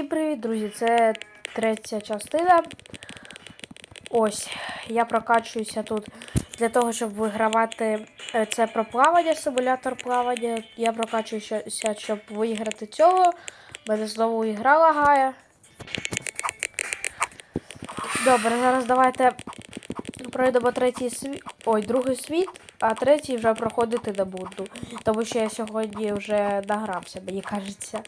Всім привіт, друзі! Це третя частина. Ось, я прокачуюся тут для того, щоб вигравати е, це про плавання, симулятор плавання. Я прокачуюся, щоб виграти цього. Мене знову ігра лагає. Добре, зараз давайте пройдемо третій світ. Ой, другий світ, а третій вже проходити не буду. Тому що я сьогодні вже награвся, мені кажеться.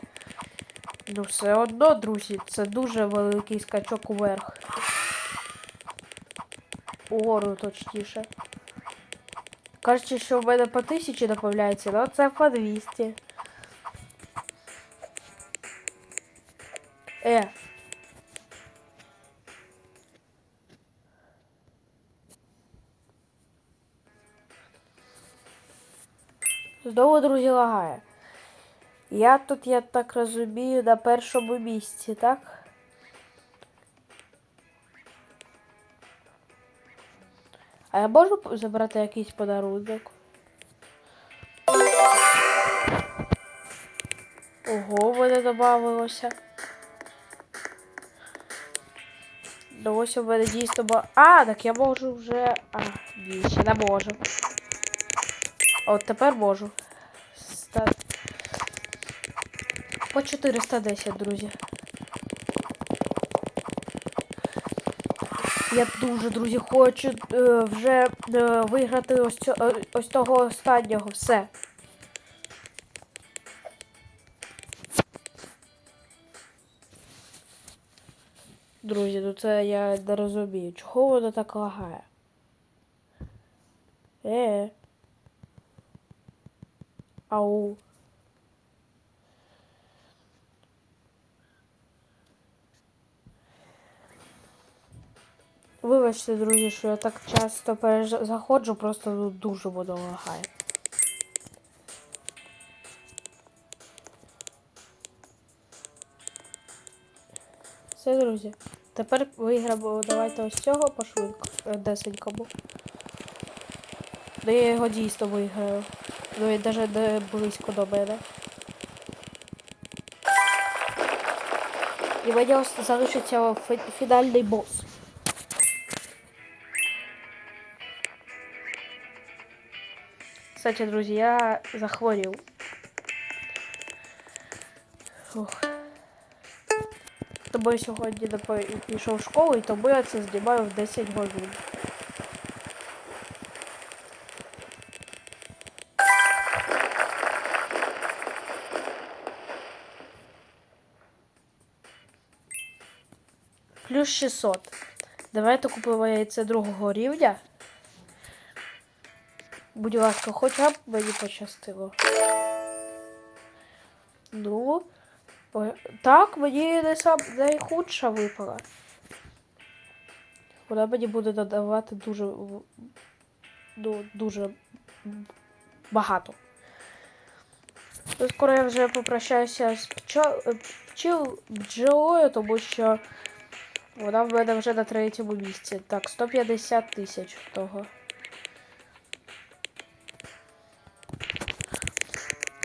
Ну, все одно, друзі, це дуже великий скачок уверх. Угору точніше. Кажуть, що в мене по тисячі додається, але це по 200. Е. Знову, друзі, лагає. Я тут, я так розумію, на першому місці, так? А я можу забрати якийсь подарунок? Ого, в мене додавалося. Ну ось у мене дійсно бо... А, так я можу вже... А, ні, ще не можу. От тепер можу. Ста... По 410, друзі. Я дуже, друзі, хочу е, вже е, виграти ось, цю, е, ось того останнього. Все. Друзі, ну це я не розумію. Чого воно так лагає? Е. Ау. Вибачте, друзі, що я так часто перезаходжу, просто ну, дуже воно лагає. Все, друзі. Тепер виграємо, давайте ось цього пошвидко, е, десенькому. Ну я його дійсно виграю. Ну і навіть близько до мене. І мені залишиться фінальний босс. Кстати, друзі, я захворів. Фух. Тому сьогодні пішов в школу, і тому я це знімаю в 10 годин. Плюс 600. Давайте купимо яйце другого рівня. Будь ласка, хоча б мені пощастило. Ну. Так, мені не сам найхудша випала. Вона мені буде додавати дуже ну, дуже багато. Ну, скоро я вже попрощаюся з пчел, бджолою, тому що вона в мене вже на третьому місці. Так, 150 тисяч того.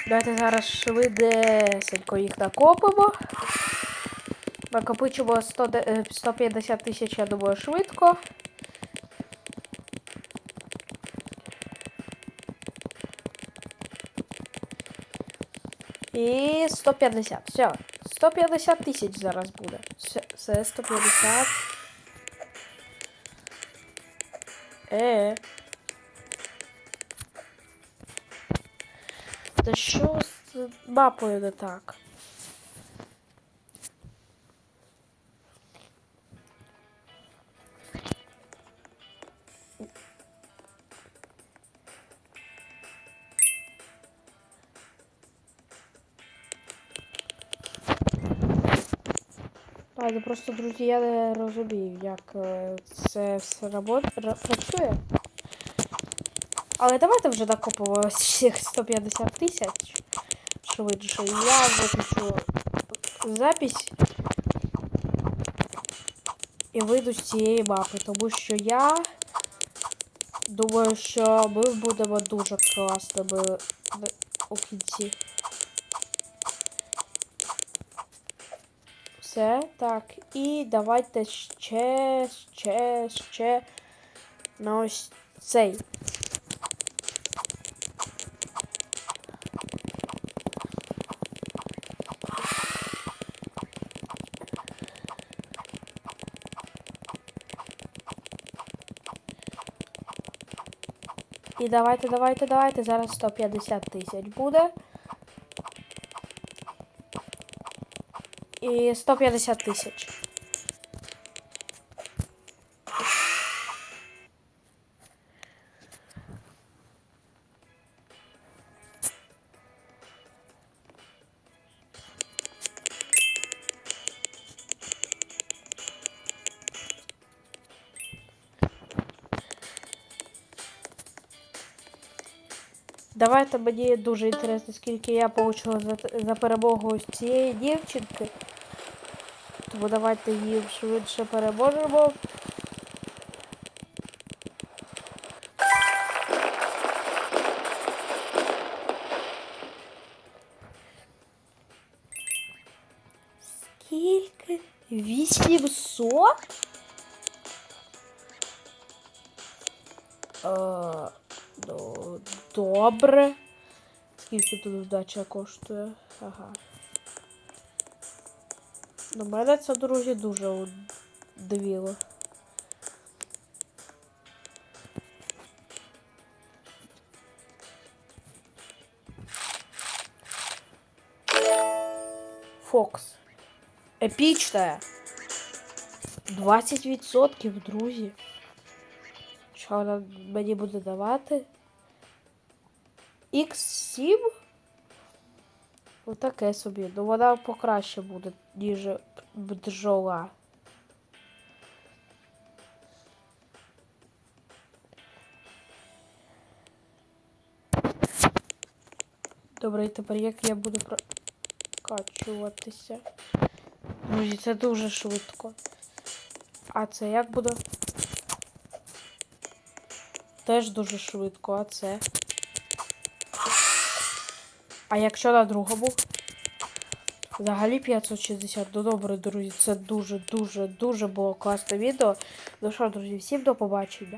Давайте зараз швидесенько їх накопимо. Накопичимо 100, е, 150 тисяч, я думаю, швидко. І 150. Все. 150 тисяч зараз буде. Все, все 150. Е. Та що з мапою не так? Ладно, просто, друзі, я не розумію, як е, це все працює. Але давайте вже ось всіх 150 тисяч швидше. Я виключу запись і вийду з цієї мапи, тому що я думаю, що ми будемо дуже класними у кінці. Все, так. І давайте ще, ще, ще на ось цей. І давайте, давайте, давайте. Зараз 150 тисяч буде. І 150 тисяч. Давайте мені дуже інтересно, скільки я получила за, за перемогу ось цієї дівчинки. Тому давайте її швидше переможемо. Скільки? 800? Е, добре. Скільки тут вдача коштує? Ага. Ну, мене це, друзі, дуже удивило. Фокс. Епічна. 20%, друзі. Що вона мені буде давати? X7? Отаке собі. Ну вона покраще буде, ніж бджола. Добре, і тепер як я буду прокачуватися? Друзі, це дуже швидко. А це як буде? Теж дуже швидко, а це. А якщо на другому? Взагалі 560. Ну добре, друзі, це дуже-дуже дуже було класне відео. Ну що, друзі, всім до побачення.